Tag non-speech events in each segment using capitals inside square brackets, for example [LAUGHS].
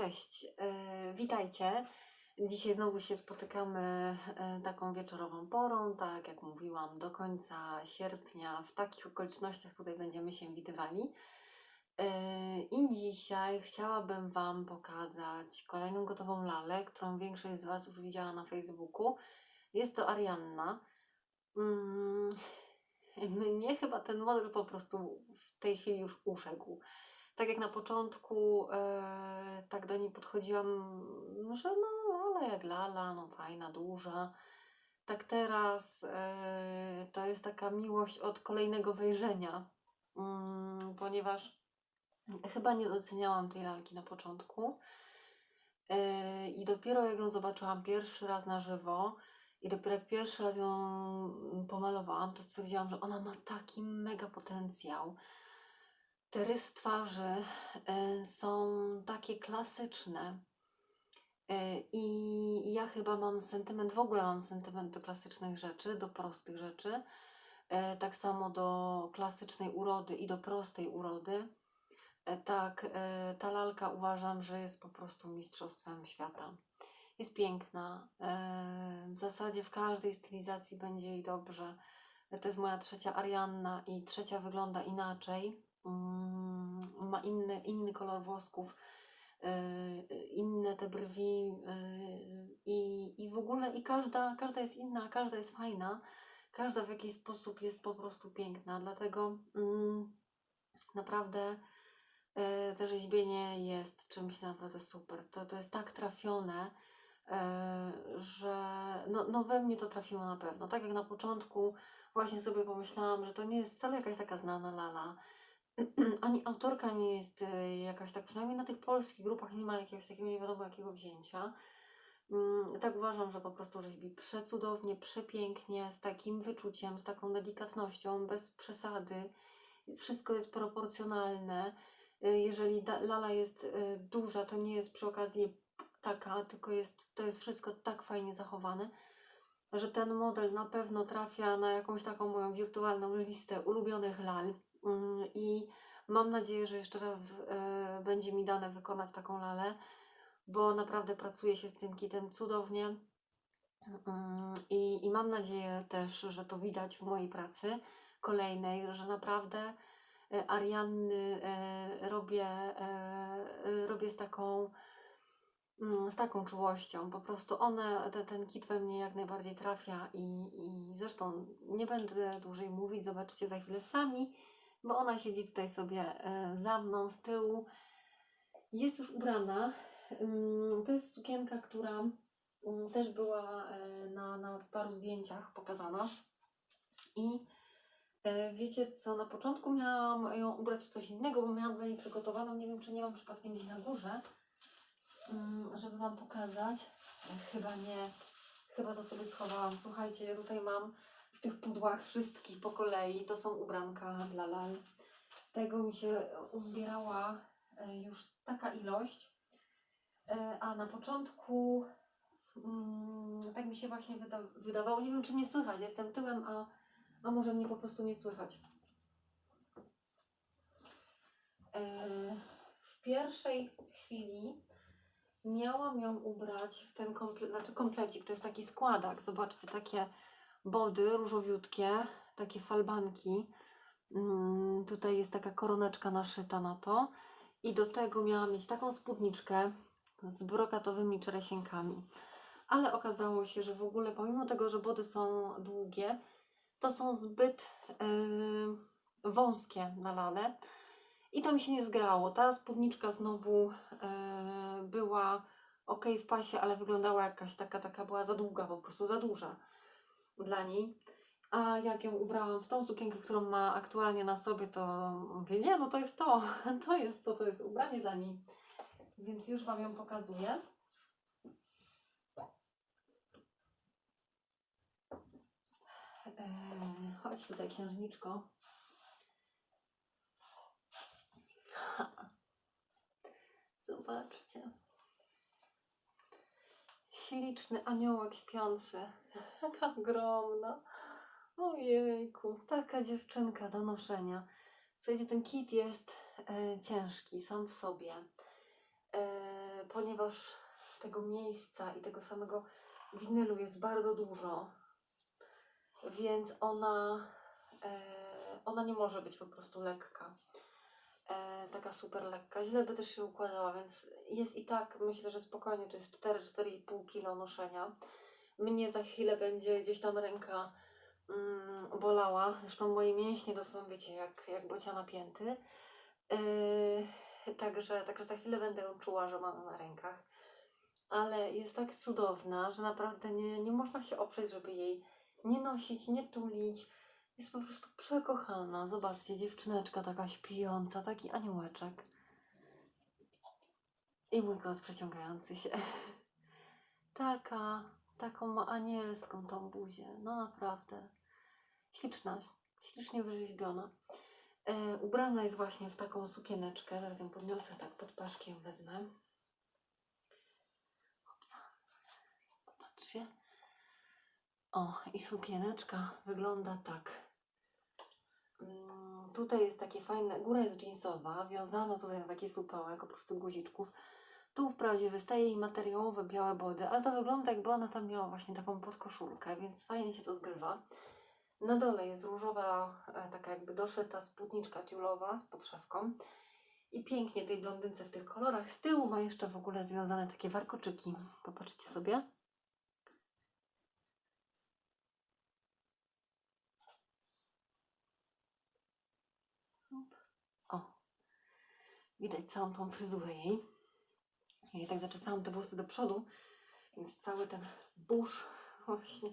cześć. E, witajcie. Dzisiaj znowu się spotykamy e, taką wieczorową porą, tak jak mówiłam, do końca sierpnia. W takich okolicznościach tutaj będziemy się widywali. E, I dzisiaj chciałabym Wam pokazać kolejną gotową lalę, którą większość z Was już widziała na Facebooku. Jest to Arianna. Mm, [LAUGHS] Mnie chyba ten model po prostu w tej chwili już uszedł tak jak na początku, e, tak do niej podchodziłam, że no, ale jak lala, no fajna, duża. Tak teraz e, to jest taka miłość od kolejnego wejrzenia, mm, ponieważ chyba nie doceniałam tej lalki na początku. E, I dopiero jak ją zobaczyłam pierwszy raz na żywo, i dopiero jak pierwszy raz ją pomalowałam, to stwierdziłam, że ona ma taki mega potencjał te rysy twarzy e, są takie klasyczne. E, I ja chyba mam sentyment, w ogóle mam sentyment do klasycznych rzeczy, do prostych rzeczy. E, Tak samo do klasycznej urody i do prostej urody. Tak, ta lalka uważam, że jest po prostu mistrzostwem świata. Jest piękna. W zasadzie w każdej stylizacji będzie jej dobrze. To jest moja trzecia Arianna i trzecia wygląda inaczej. Mm, Ma inny, inny kolor włosków, yy, inne te brwi yy, i, i w ogóle i każda, każda jest inna, każda jest fajna, każda w jakiś sposób jest po prostu piękna, dlatego mm, naprawdę yy, to rzeźbienie jest czymś naprawdę super. To, to jest tak trafione, że no, no we mnie to trafiło na pewno. Tak jak na początku właśnie sobie pomyślałam, że to nie jest wcale jakaś taka znana lala, [CLEARS THROAT] ani autorka nie jest e, jakaś tak, przynajmniej na tych polskich grupach nie ma jakiegoś takiego nie wiadomo jakiego wzięcia. Mm, Tak uważam, że po prostu rzeźbi przecudownie, przepięknie, z takim wyczuciem, z taką delikatnością, bez przesady. Wszystko jest proporcjonalne. E, Jeżeli lala jest e, duża, to nie jest przy okazji taka, tylko jest, to jest wszystko tak fajnie zachowane, że ten model na pewno trafia na jakąś taką moją wirtualną listę ulubionych lal. Mm, I mam nadzieję, że jeszcze raz e, będzie mi dane wykonać taką lalę, bo naprawdę pracuję się z tym kitem cudownie. Mm, I, I mam nadzieję też, że to widać w mojej pracy kolejnej, że naprawdę Arianny robię, robię z taką mm, z taką czułością. Po prostu one, te, ten kit we mnie jak najbardziej trafia i, i zresztą nie będę dłużej mówić, zobaczycie za chwilę sami, bo ona siedzi tutaj sobie e, za mną z tyłu. Jest już ubrana. Ym, To jest sukienka, która ym, też była e, na, na paru zdjęciach pokazana. I e, wiecie co, na początku miałam ją ubrać w coś innego, bo miałam dla niej przygotowaną, nie wiem czy nie mam przypadkiem gdzieś na górze, ym, żeby Wam pokazać. Chyba nie, chyba to sobie schowałam. Słuchajcie, ja tutaj mam w tych pudłach wszystkich po kolei. To są ubranka dla lal. Tego mi się uzbierała e, już taka ilość. E, A na początku mm, tak mi się właśnie wyda wydawało. Nie wiem, czy mnie słychać. Jestem tyłem, a, a może mnie po prostu nie słychać. E, W pierwszej chwili miałam ją ubrać w ten komple znaczy komplecik. To jest taki składak. Zobaczcie, takie body różowiutkie, takie falbanki. Mm, tutaj jest taka koroneczka naszyta na to. I do tego miałam mieć taką spódniczkę z brokatowymi czeresienkami. Ale okazało się, że w ogóle pomimo tego, że body są długie, to są zbyt yy, wąskie na lalę. I to mi się nie zgrało. Ta spódniczka znowu yy, była ok w pasie, ale wyglądała jakaś taka, taka była za długa, po prostu za duża dla niej. A jak ją ubrałam w tą sukienkę, którą ma aktualnie na sobie, to mówię, nie, no to jest to, [LAUGHS] to jest to, to jest ubranie dla niej. Więc już Wam ją pokazuję. Eee, chodź tutaj, księżniczko. [LAUGHS] Zobaczcie. Śliczny aniołek śpiący. [LAUGHS] Jaka ogromna. Ojejku, taka dziewczynka do noszenia. Słuchajcie, ten kit jest e, ciężki sam w sobie. e, ponieważ tego miejsca i tego samego winylu jest bardzo dużo, więc ona, e, ona nie może być po prostu lekka. E, taka super lekka. Źle by też się układała, więc jest i tak, myślę, że spokojnie to jest 4-4,5 kg noszenia. Mnie za chwilę będzie gdzieś tam ręka mm, bolała. Zresztą moje mięśnie to są, wiecie, jak, jak bocia napięty. Yy, także, także za chwilę będę ją czuła, że mam na rękach. Ale jest tak cudowna, że naprawdę nie, nie można się oprzeć, żeby jej nie nosić, nie tulić. Jest po prostu przekochana. Zobaczcie, dziewczyneczka taka śpiąca, taki aniołeczek. I mój kot przeciągający się. [LAUGHS] Taka, taką ma anielską tą buzię. No naprawdę. Śliczna, ślicznie wyrzeźbiona. E, ubrana jest właśnie w taką sukieneczkę. Zaraz ją podniosę, tak pod paszkiem wezmę. Popatrzcie. O, i sukieneczka wygląda tak. Mm, tutaj jest takie fajne, góra jest jeansowa, wiązano tutaj na taki supełek, oprócz tych guziczków. Tu wprawdzie wystaje jej materiałowe białe body, ale to wygląda jakby ona tam miała właśnie taką podkoszulkę, więc fajnie się to zgrywa. Na dole jest różowa, e, taka jakby doszyta spódniczka tiulowa z podszewką. I pięknie tej blondynce w tych kolorach. Z tyłu ma jeszcze w ogóle związane takie warkoczyki. Popatrzcie sobie. Hop. O, widać całą tą fryzurę jej. Ja jej tak zaczesałam te włosy do przodu, więc cały ten burz właśnie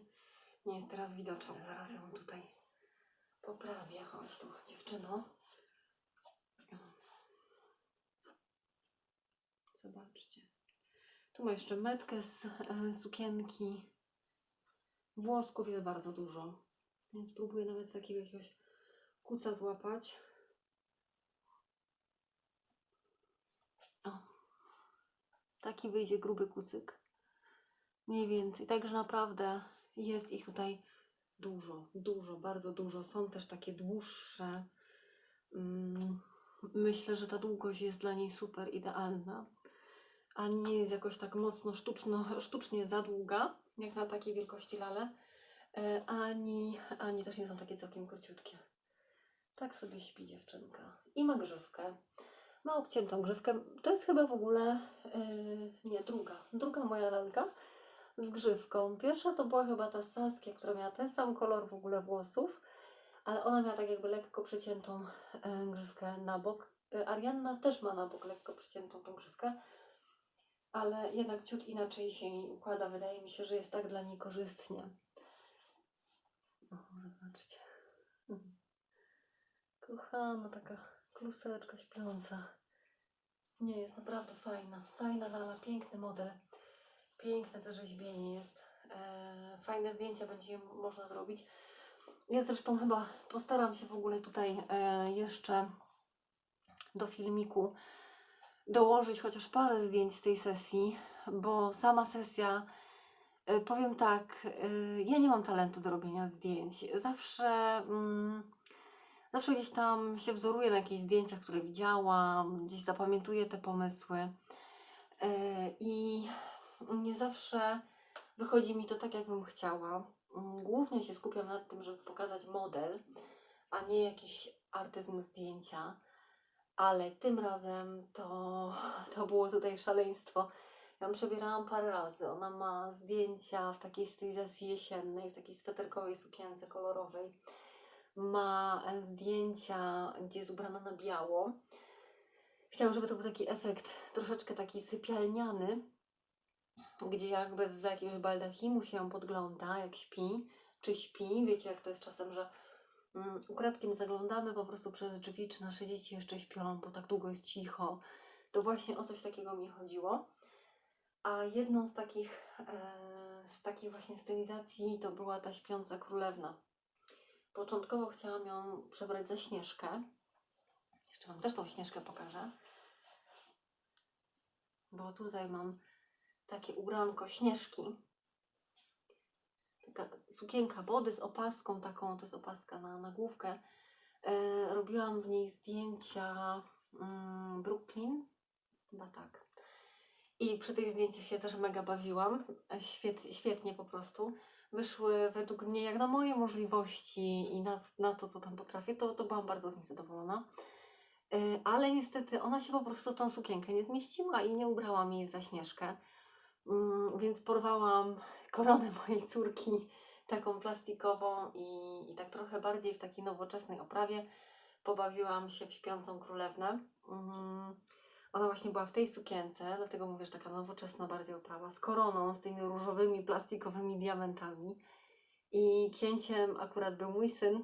nie jest teraz widoczny. Zaraz ją tutaj poprawię. Chodź tu, dziewczyno. Zobaczcie. Tu ma jeszcze metkę z e, sukienki. Włosków jest bardzo dużo. Więc spróbuję nawet takiego jakiegoś kuca złapać. Taki wyjdzie gruby kucyk. Mniej więcej. Także naprawdę jest ich tutaj dużo, dużo, bardzo dużo. Są też takie dłuższe. Mm, Myślę, że ta długość jest dla niej super idealna. A nie jest jakoś tak mocno sztuczno, [LAUGHS] sztucznie za długa, jak na takiej wielkości lale. E, Ani, ani też nie są takie całkiem króciutkie. Tak sobie śpi dziewczynka. I ma grzywkę. Ma obciętą grzywkę. To jest chyba w ogóle, yy, nie, druga. Druga moja lalka z grzywką. Pierwsza to była chyba ta Saskia, która miała ten sam kolor w ogóle włosów, ale ona miała tak jakby lekko przyciętą e, grzywkę na bok. E, Arianna też ma na bok lekko przyciętą tą grzywkę, ale jednak ciut inaczej się jej układa. Wydaje mi się, że jest tak dla niej korzystnie. O, zobaczcie. Mhm. Kochana taka kluseczka śpiąca. Nie, jest naprawdę fajna. Fajna lala, piękny model. Piękne to rzeźbienie jest. E, fajne zdjęcia będzie można zrobić. Ja zresztą chyba postaram się w ogóle tutaj e, jeszcze do filmiku dołożyć chociaż parę zdjęć z tej sesji, bo sama sesja, e, powiem tak, e, ja nie mam talentu do robienia zdjęć. Zawsze, mm, zawsze gdzieś tam się wzoruję na jakichś zdjęciach, które widziałam, gdzieś zapamiętuję te pomysły e, i nie zawsze wychodzi mi to tak, jakbym chciała. Mm, Głównie się skupiam nad tym, żeby pokazać model, a nie jakiś artyzm zdjęcia. Ale tym razem to, [LAUGHS] to było tutaj szaleństwo. Ja ją przebierałam parę razy. Ona ma zdjęcia w takiej stylizacji jesiennej, w takiej sweterkowej sukience kolorowej. Ma e, zdjęcia, gdzie jest ubrana na biało. Chciałam, żeby to był taki efekt troszeczkę taki sypialniany, gdzie jakby z jakiegoś baldachinu się podgląda, jak śpi, czy śpi. Wiecie, jak to jest czasem, że mm, ukradkiem zaglądamy po prostu przez drzwi, czy nasze dzieci jeszcze śpią, bo tak długo jest cicho. To właśnie o coś takiego mi chodziło. A jedną z takich, e, z takich właśnie stylizacji to była ta śpiąca królewna. Początkowo chciałam ją przebrać za Śnieżkę. Jeszcze Wam też tą Śnieżkę pokażę. Bo tutaj mam takie ubranko Śnieżki. Taka sukienka body z opaską taką, to jest opaska na, na główkę. E, robiłam w niej zdjęcia mm, Brooklyn, chyba tak. I przy tych zdjęciach się też mega bawiłam. Świet, świetnie po prostu. Wyszły według mnie jak na moje możliwości i na, na to, co tam potrafię, to, to byłam bardzo z nich zadowolona. E, Ale niestety ona się po prostu tą sukienkę nie zmieściła i nie ubrałam jej za śnieżkę. Mm, Więc porwałam koronę mojej córki, taką plastikową i, i tak trochę bardziej w takiej nowoczesnej oprawie. Pobawiłam się w śpiącą królewnę. Mm, Ona właśnie była w tej sukience, dlatego mówię, że taka nowoczesna bardziej oprawa, z koroną, z tymi różowymi, plastikowymi diamentami. I księciem akurat był mój syn,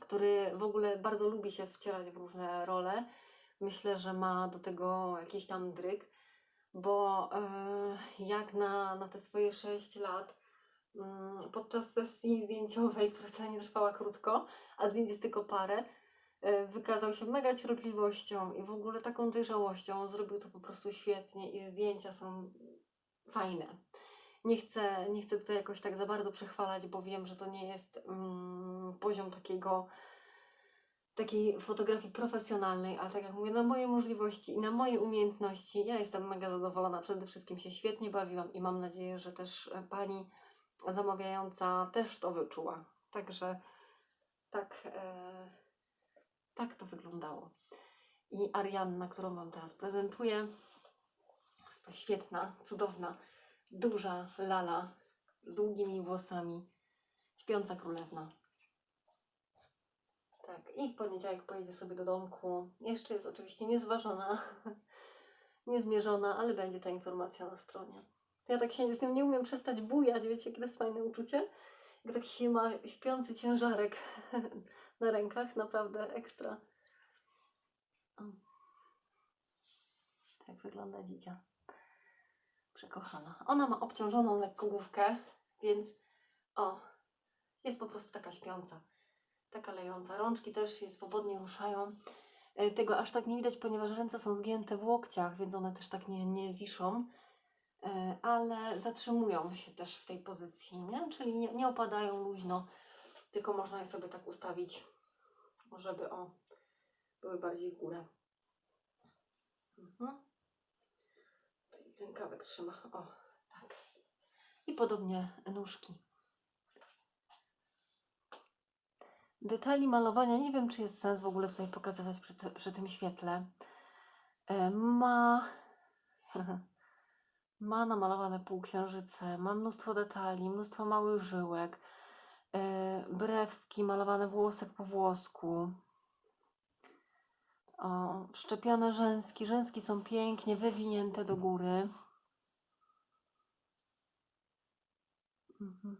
który w ogóle bardzo lubi się wcierać w różne role. Myślę, że ma do tego jakiś tam dryg, bo e, jak na, na te swoje 6 lat mm, podczas sesji zdjęciowej, która wcale nie trwała krótko, a zdjęć jest tylko parę, wykazał się mega cierpliwością i w ogóle taką dojrzałością. Zrobił to po prostu świetnie i zdjęcia są fajne. Nie chcę, nie chcę tutaj jakoś tak za bardzo przechwalać, bo wiem, że to nie jest mm, poziom takiego takiej fotografii profesjonalnej, ale tak jak mówię, na moje możliwości i na moje umiejętności, ja jestem mega zadowolona. Przede wszystkim się świetnie bawiłam i mam nadzieję, że też e, pani zamawiająca też to wyczuła. Także tak, e, tak to wyglądało. I Arianna, którą Wam teraz prezentuję, jest to świetna, cudowna, duża lala z długimi włosami, śpiąca królewna. Tak, i w poniedziałek pojedzie sobie do domku. Jeszcze jest oczywiście niezważona, [LAUGHS] niezmierzona, ale będzie ta informacja na stronie. Ja tak się z tym nie umiem przestać bujać, wiecie, jakie to jest fajne uczucie? Jak tak się ma śpiący ciężarek [LAUGHS] na rękach, naprawdę ekstra. O. Tak wygląda dzidzia. Przekochana. Ona ma obciążoną lekko główkę, więc o, jest po prostu taka śpiąca taka lejąca. Rączki też się swobodnie ruszają. E, Tego aż tak nie widać, ponieważ ręce są zgięte w łokciach, więc one też tak nie, nie wiszą, E, ale zatrzymują się też w tej pozycji, nie? czyli nie, nie opadają luźno, tylko można je sobie tak ustawić, żeby o, były bardziej w górę. Mhm. Rękawek trzyma, o, tak. I podobnie nóżki. Detali malowania nie wiem, czy jest sens w ogóle tutaj pokazywać przy, przy tym świetle. E, Ma, [LAUGHS] ma namalowane półksiężyce, ma mnóstwo detali, mnóstwo małych żyłek, brewki malowane włosek po włosku. O, wszczepione rzęski. Rzęski są pięknie wywinięte do góry. Mhm.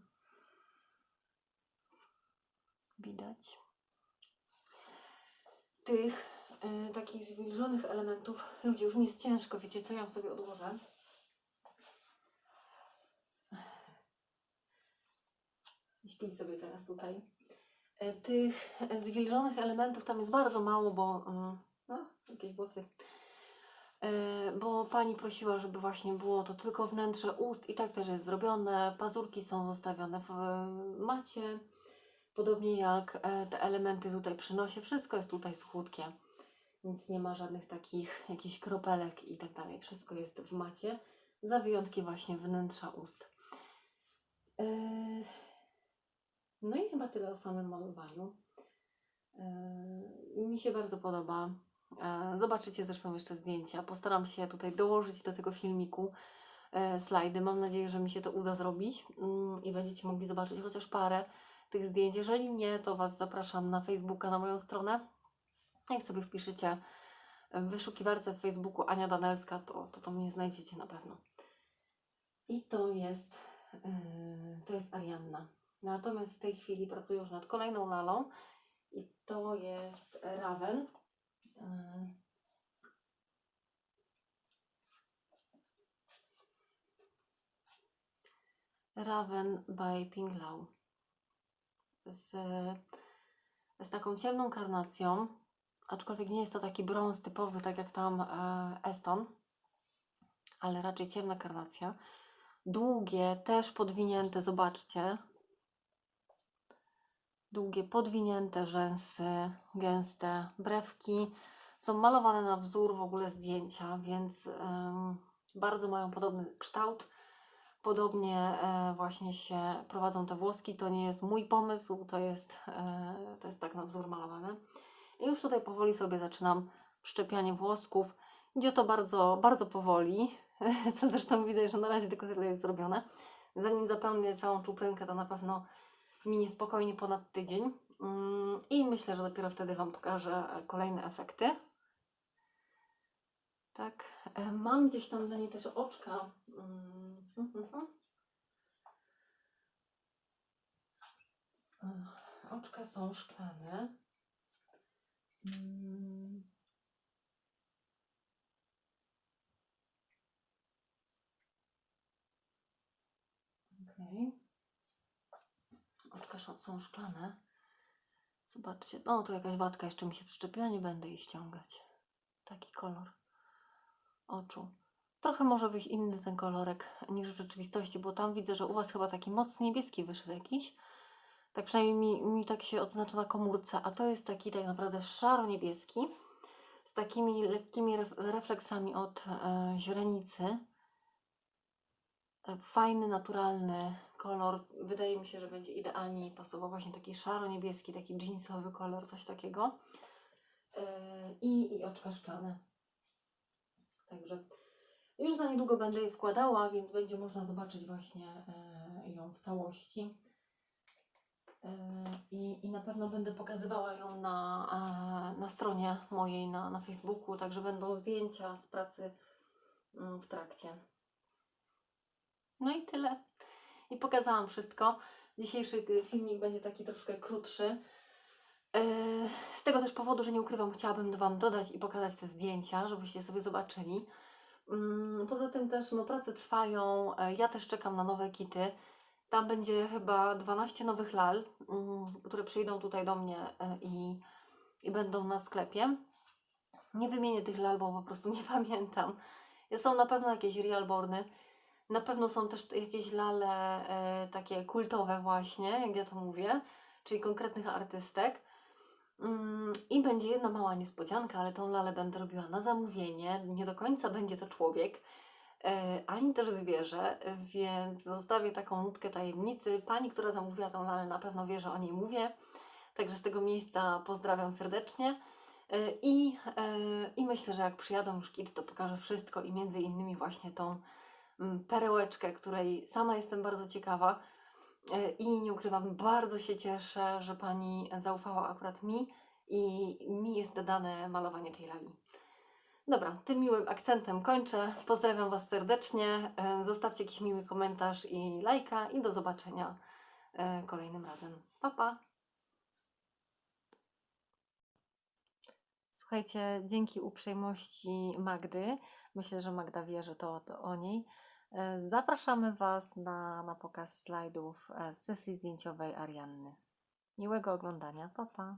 Widać. Tych e, takich zwilżonych elementów, ludzie, już mi jest ciężko, wiecie co, ja sobie odłożę. Śpi sobie teraz tutaj. E, tych zwilżonych elementów tam jest bardzo mało, bo... mm, No, jakieś włosy. E, Bo pani prosiła, żeby właśnie było to tylko wnętrze ust i tak też jest zrobione. Pazurki są zostawione w macie. Podobnie jak e, te elementy tutaj przy nosie, wszystko jest tutaj suchutkie. Nic nie ma żadnych takich jakichś kropelek i tak dalej. Wszystko jest w macie, za wyjątkiem właśnie wnętrza ust. No i chyba tyle o samym malowaniu. E, Mi się bardzo podoba. E, Zobaczycie zresztą jeszcze zdjęcia. Postaram się tutaj dołożyć do tego filmiku e, slajdy. Mam nadzieję, że mi się to uda zrobić mm, i będziecie mogli zobaczyć chociaż parę tych zdjęć. Jeżeli nie, to Was zapraszam na Facebooka, na moją stronę. Jak sobie wpiszecie w wyszukiwarce w Facebooku Ania Danelska, to, to, to mnie znajdziecie na pewno. I to jest, to jest Arianna. Natomiast w tej chwili pracuję już nad kolejną lalą i to jest Raven. Yy. Raven by Pinglau z, z taką ciemną karnacją, aczkolwiek nie jest to taki brąz typowy, tak jak tam e, Eston, ale raczej ciemna karnacja. Długie, też podwinięte, zobaczcie. Długie, podwinięte rzęsy, gęste brewki. Są malowane na wzór w ogóle zdjęcia, więc Bardzo mają podobny kształt. Podobnie e, właśnie się prowadzą te włoski. To nie jest mój pomysł, to jest, e, to jest tak na wzór malowane. I już tutaj powoli sobie zaczynam wszczepianie włosków. Idzie to bardzo, bardzo powoli, [LAUGHS] co zresztą widać, że na razie tylko tyle jest zrobione. Zanim zapełnię całą czuprynkę, to na pewno minie spokojnie ponad tydzień. Mm, I myślę, że dopiero wtedy Wam pokażę kolejne efekty. Tak, e, mam gdzieś tam dla niej też oczka. Mm. Ech, Oczka są szklane. Mm. Okej. Oczka są- szklane. Zobaczcie, no tu jakaś wadka jeszcze mi się przyczepiła, nie będę jej ściągać. Taki kolor oczu. Trochę może być inny ten kolorek niż w rzeczywistości, bo tam widzę, że u Was chyba taki mocno niebieski wyszedł jakiś. Tak przynajmniej mi, mi tak się odznacza na komórce, a to jest taki tak naprawdę szaro-niebieski z takimi lekkimi ref, refleksami od e, źrenicy. E, Fajny, naturalny kolor. Wydaje mi się, że będzie idealnie pasował. Właśnie taki szaro-niebieski, taki jeansowy kolor, coś takiego. E, I, I oczka szklane. Także już za niedługo będę je wkładała, więc będzie można zobaczyć właśnie e, ją w całości. E, I, I na pewno będę pokazywała ją na, na stronie mojej na, na Facebooku, także będą zdjęcia z pracy mm, w trakcie. No i tyle. I pokazałam wszystko. Dzisiejszy filmik będzie taki troszkę krótszy. E, Z tego też powodu, że nie ukrywam, chciałabym Wam dodać i pokazać te zdjęcia, żebyście sobie zobaczyli. Mm, Poza tym też no, prace trwają. e, Ja też czekam na nowe kity. Tam będzie chyba 12 nowych lal, mm, które przyjdą tutaj do mnie e, i, i będą na sklepie. Nie wymienię tych lal, bo po prostu [LAUGHS] nie pamiętam. Są na pewno jakieś realborny. Na pewno są też jakieś lale e, takie kultowe właśnie, jak ja to mówię, czyli konkretnych artystek. Mm, I będzie jedna mała niespodzianka, ale tą lalę będę robiła na zamówienie. Nie do końca będzie to człowiek, e, ani też zwierzę, więc zostawię taką nutkę tajemnicy. Pani, która zamówiła tą lalę, na pewno wie, że o niej mówię. Także z tego miejsca pozdrawiam serdecznie. E, I, e, I myślę, że jak przyjadą już kit, to pokażę wszystko i między innymi właśnie tą perełeczkę, której sama jestem bardzo ciekawa. E, I nie ukrywam, bardzo się cieszę, że pani zaufała akurat mi i mi jest dane malowanie tej lali. Dobra, tym miłym akcentem kończę. Pozdrawiam Was serdecznie. E, Zostawcie jakiś miły komentarz i lajka i do zobaczenia e, kolejnym razem. Pa, pa! Słuchajcie, dzięki uprzejmości Magdy, myślę, że Magda wie, że to, to o niej, e, zapraszamy Was na, na pokaz slajdów e, sesji zdjęciowej Arianny. Miłego oglądania, pa pa!